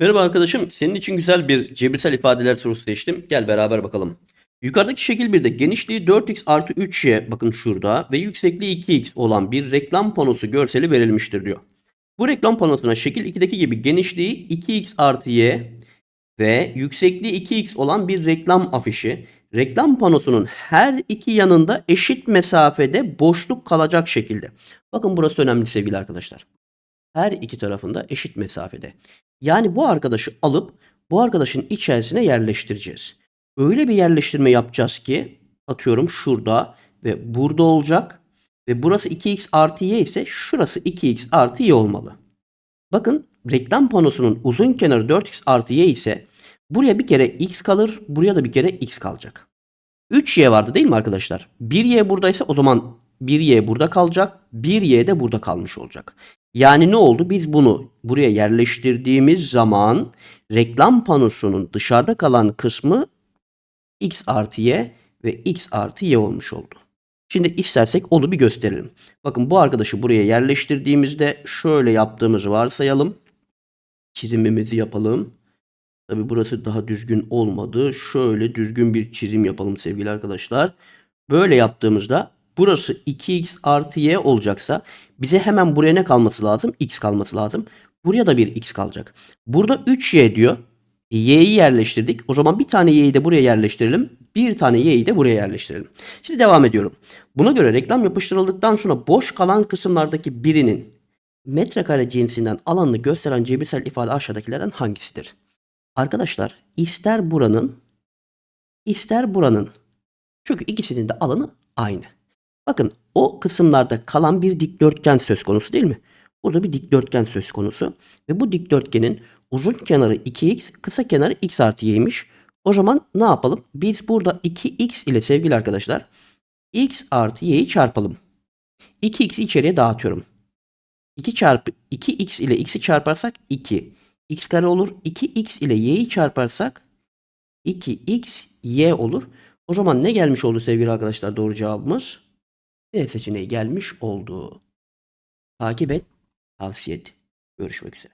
Merhaba arkadaşım. Senin için güzel bir cebirsel ifadeler sorusu seçtim. Gel beraber bakalım. Yukarıdaki şekil 1'de genişliği 4x artı 3y bakın şurada ve yüksekliği 2x olan bir reklam panosu görseli verilmiştir diyor. Bu reklam panosuna şekil 2'deki gibi genişliği 2x artı y ve yüksekliği 2x olan bir reklam afişi reklam panosunun her iki yanında eşit mesafede boşluk kalacak şekilde. Bakın burası önemli sevgili arkadaşlar. Her iki tarafında eşit mesafede. Yani bu arkadaşı alıp bu arkadaşın içerisine yerleştireceğiz. Öyle bir yerleştirme yapacağız ki atıyorum şurada ve burada olacak ve burası 2x artı y ise şurası 2x artı y olmalı. Bakın reklam panosunun uzun kenarı 4x artı y ise buraya bir kere x kalır buraya da bir kere x kalacak. 3y vardı değil mi arkadaşlar? 1y buradaysa o zaman 1y burada kalacak 1y de burada kalmış olacak. Yani ne oldu? Biz bunu buraya yerleştirdiğimiz zaman reklam panosunun dışarıda kalan kısmı x artı y ve x artı y olmuş oldu. Şimdi istersek onu bir gösterelim. Bakın bu arkadaşı buraya yerleştirdiğimizde şöyle yaptığımızı varsayalım. Çizimimizi yapalım. Tabi burası daha düzgün olmadı. Şöyle düzgün bir çizim yapalım sevgili arkadaşlar. Böyle yaptığımızda burası 2x artı y olacaksa bize hemen buraya ne kalması lazım? x kalması lazım. Buraya da bir x kalacak. Burada 3y diyor. E, y'yi yerleştirdik. O zaman bir tane y'yi de buraya yerleştirelim. Bir tane y'yi de buraya yerleştirelim. Şimdi devam ediyorum. Buna göre reklam yapıştırıldıktan sonra boş kalan kısımlardaki birinin metrekare cinsinden alanını gösteren cebirsel ifade aşağıdakilerden hangisidir? Arkadaşlar ister buranın ister buranın. Çünkü ikisinin de alanı aynı. Bakın o kısımlarda kalan bir dikdörtgen söz konusu değil mi? Burada bir dikdörtgen söz konusu. Ve bu dikdörtgenin uzun kenarı 2x, kısa kenarı x artı y'ymiş. O zaman ne yapalım? Biz burada 2x ile sevgili arkadaşlar x artı y'yi çarpalım. 2x'i içeriye dağıtıyorum. 2 çarpı 2x ile x'i çarparsak 2. x kare olur. 2x ile y'yi çarparsak 2x y olur. O zaman ne gelmiş oldu sevgili arkadaşlar doğru cevabımız? D seçeneği gelmiş oldu. Takip et, tavsiye et. Görüşmek üzere.